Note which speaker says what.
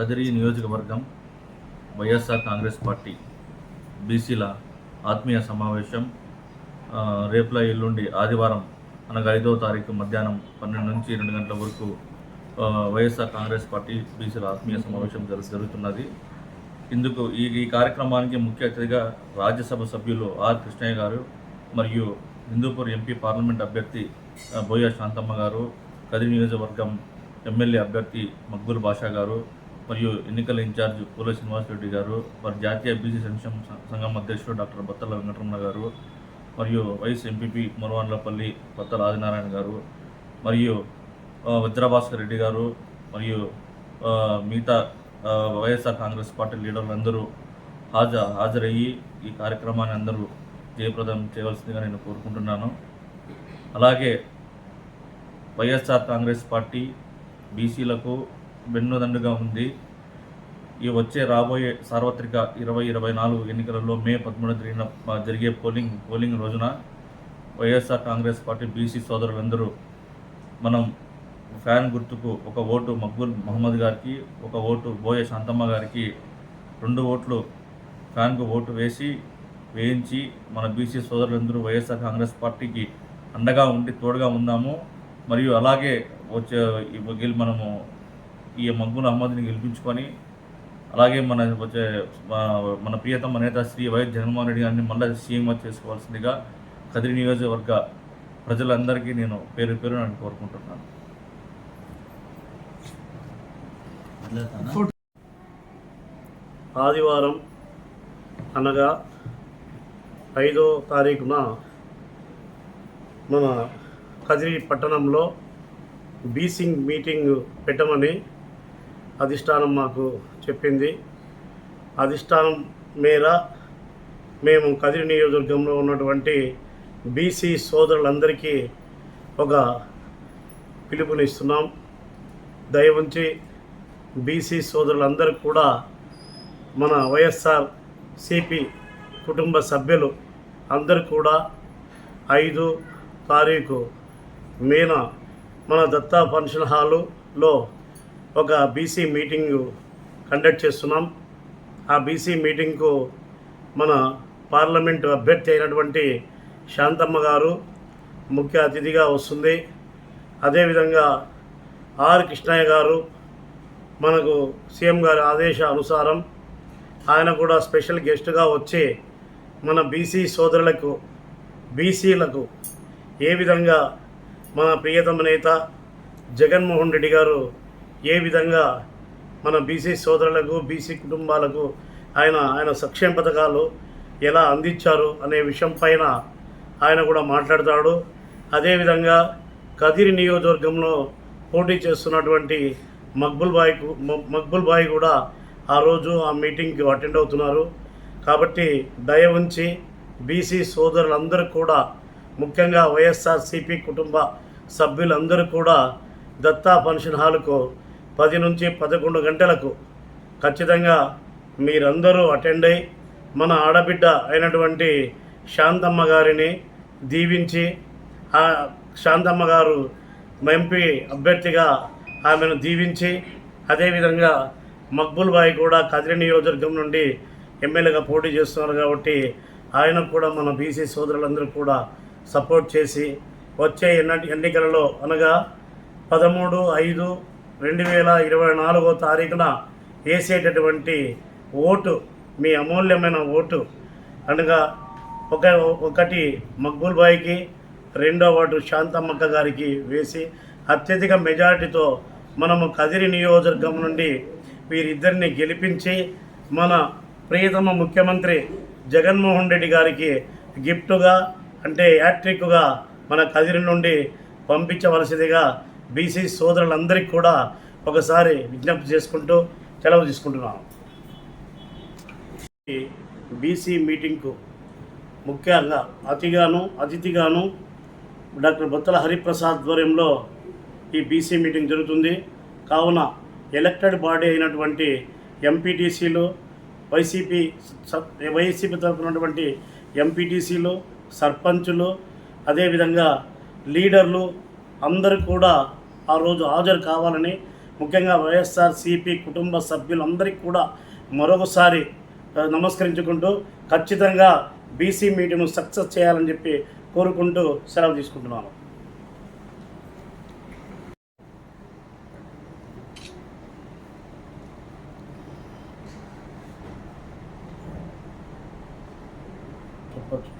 Speaker 1: కదిరి నియోజకవర్గం YSR Congress party బీసీల ఆత్మీయ సమావేశం ఆ, రేపుల ఎల్లుండి ఆదివారం అనగా ఐదవ తారీఖు మధ్యాహ్నం పన్నెండు నుంచి రెండు గంటల వరకు వైఎస్ఆర్ కాంగ్రెస్ పార్టీ బీసీల ఆత్మీయ సమావేశం జరు జరుగుతున్నది. ఇందుకు ఈ ఈ కార్యక్రమానికి ముఖ్య అతిథిగా రాజ్యసభ సభ్యులు ఆర్ కృష్ణయ్య గారు మరియు హిందూపూర్ ఎంపీ పార్లమెంట్ అభ్యర్థి బోయ శాంతమ్మ గారు కదిరి నియోజకవర్గం ఎమ్మెల్యే అభ్యర్థి మక్బూల్ బాషా గారు మరియు ఎన్నికల ఇన్ఛార్జ్ పూల శ్రీనివాసరెడ్డి గారు మరి జాతీయ బీసీ సంక్షేమ సంఘం అధ్యక్షుడు డాక్టర్ బత్తల వెంకటరమణ గారు మరియు వైఎస్ ఎంపీపీ మురవాన్లపల్లి బత్తల ఆదినారాయణ గారు మరియు వజ్రభాస్కర్ రెడ్డి గారు మరియు మిగతా వైఎస్ఆర్ కాంగ్రెస్ పార్టీ లీడర్లందరూ హాజ హాజరయ్యి ఈ కార్యక్రమాన్ని అందరూ జయప్రదం చేయవలసిందిగా నేను కోరుకుంటున్నాను. అలాగే వైఎస్ఆర్ కాంగ్రెస్ పార్టీ బీసీలకు వెన్నుదండుగా ఉంది. ఈ వచ్చే రాబోయే సార్వత్రిక ఇరవై ఇరవై నాలుగు ఎన్నికలలో మే పదమూడు జరిగిన జరిగే పోలింగ్ పోలింగ్ రోజున వైఎస్ఆర్ కాంగ్రెస్ పార్టీ బీసీ సోదరులందరూ మనం ఫ్యాన్ గుర్తుకు ఒక ఓటు మక్బూల్ మహమ్మద్ గారికి ఒక ఓటు బోయ శాంతమ్మ గారికి రెండు ఓట్లు ఫ్యాన్కు ఓటు వేసి వేయించి మన బీసీ సోదరులందరూ వైఎస్ఆర్ కాంగ్రెస్ పార్టీకి అండగా ఉండి తోడుగా ఉందాము. మరియు అలాగే వచ్చే గెలి మనము ఈ మగ్గుల అహ్మద్ని గెలిపించుకొని అలాగే మన వచ్చే మన- మన ప్రియతమ నేత శ్రీ వైఎస్ జగన్మోహన్ రెడ్డి గారిని మళ్ళీ సీఎంగా చేసుకోవాల్సిందిగా కదిరి నియోజకవర్గ ప్రజలందరికీ నేను పేరు పేరు నేను కోరుకుంటున్నాను.
Speaker 2: ఆదివారం అనగా ఐదో తారీఖున మన కదిరి పట్టణంలో బీసింగ్ మీటింగ్ పెట్టమని అధిష్టానం మాకు చెప్పింది. అధిష్టానం మేర మేము కదిరి నియోజకవర్గంలో ఉన్నటువంటి బీసీ సోదరులందరికీ ఒక పిలుపునిస్తున్నాం దయ ఉంచి బీసీ సోదరులందరూ కూడా మన వైఎస్ఆర్ సిపి కుటుంబ సభ్యులు అందరూ కూడా ఐదు తారీఖు మేన మన దత్తా ఫంక్షన్ హాలులో ఒక బీసీ మీటింగ్ కండక్ట్ చేస్తున్నాం. ఆ బీసీ మీటింగ్కు మన పార్లమెంటు అభ్యర్థి అయినటువంటి శాంతమ్మ గారు ముఖ్య అతిథిగా వస్తుంది. అదేవిధంగా ఆర్ కృష్ణయ్య గారు మనకు సీఎం గారి ఆదేశ అనుసారం ఆయన కూడా స్పెషల్ గెస్ట్గా వచ్చి మన బీసీ సోదరులకు బీసీలకు ఏ విధంగా మన ప్రియతమ నేత జగన్మోహన్ రెడ్డి గారు ఏ విధంగా మన బీసీ సోదరులకు బీసీ కుటుంబాలకు ఆయన ఆయన సంక్షేమ పథకాలు ఎలా అందించారు అనే విషయం పైన ఆయన కూడా మాట్లాడతాడు. అదేవిధంగా కదిరి నియోజకవర్గంలో పోటీ చేస్తున్నటువంటి మక్బుల్ బాయ్ మక్బుల్ బాయ్ కూడా ఆ రోజు ఆ మీటింగ్కి అటెండ్ అవుతున్నారు. కాబట్టి దయ ఉంచి బీసీ సోదరులందరూ కూడా ముఖ్యంగా వైఎస్ఆర్సీపీ కుటుంబ సభ్యులందరూ కూడా దత్తా ఫంక్షన్ హాల్కు పది నుంచి పదకొండు గంటలకు ఖచ్చితంగా మీరందరూ అటెండ్ అయ్యి మన ఆడబిడ్డ అయినటువంటి శాంతమ్మ గారిని దీవించి ఆ శాంతమ్మ గారు ఎంపీ అభ్యర్థిగా ఆమెను దీవించి అదేవిధంగా మక్బుల్ బాయ్ కూడా కదిరి నియోజకవర్గం నుండి ఎమ్మెల్యేగా పోటీ చేస్తున్నారు కాబట్టి ఆయనకు కూడా మన బీసీ సోదరులందరూ కూడా సపోర్ట్ చేసి వచ్చే ఎన్న ఎన్నికలలో అనగా పదమూడు ఐదు రెండు వేల ఇరవై నాలుగో తారీఖున వేసేటటువంటి ఓటు మీ అమూల్యమైన ఓటు. అనగా ఒక ఒకటి మక్బూల్ బాయ్కి రెండో ఓటు శాంతమ్మక్క గారికి వేసి అత్యధిక మెజారిటీతో మనము కదిరి నియోజకవర్గం నుండి వీరిద్దరిని గెలిపించి మన ప్రియతమ ముఖ్యమంత్రి జగన్మోహన్ రెడ్డి గారికి గిఫ్ట్గా అంటే యాట్రిక్గా మన కదిరి నుండి పంపించవలసిందిగా బీసీ సోదరులందరికీ కూడా ఒకసారి విజ్ఞప్తి చేసుకుంటూ సెలవు తీసుకుంటున్నాను ఈ బీసీ మీటింగ్కు ముఖ్యంగా అతిగాను అతిథిగాను డాక్టర్ బొత్తల హరిప్రసాద్ ఆధ్వర్యంలో ఈ బీసీ మీటింగ్ జరుగుతుంది. కావున ఎలక్టెడ్ బాడీ అయినటువంటి ఎంపీటీసీలు వైసీపీ వైసీపీ తరఫున ఉన్నటువంటి ఎంపీటీసీలు సర్పంచులు అదేవిధంగా లీడర్లు అందరూ కూడా ఆ రోజు హాజరు కావాలని ముఖ్యంగా వైఎస్ఆర్ సిపి కుటుంబ సభ్యులందరికీ కూడా మరొకసారి నమస్కరించుకుంటూ ఖచ్చితంగా బీసీ మీటింగ్ను సక్సెస్ చేయాలని చెప్పి కోరుకుంటూ సెలవు తీసుకుంటున్నాను. చెప్పచ్చు